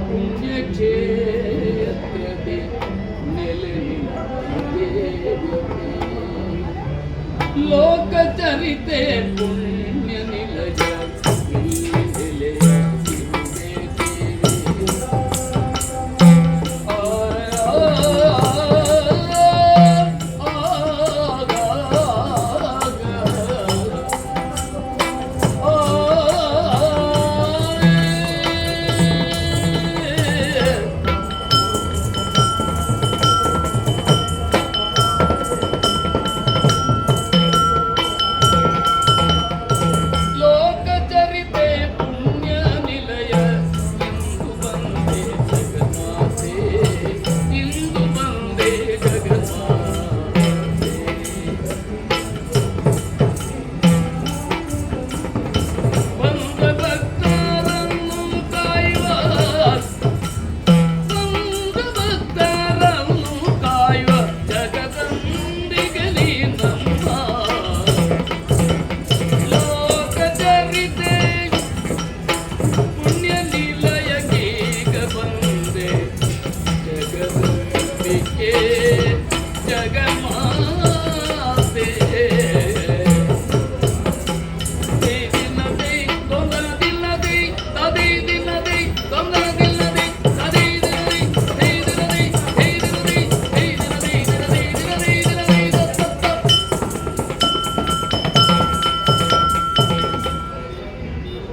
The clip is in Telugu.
పుణ్యక్షేత్రదే నెలని లోక చరితే పుణ్య yeah.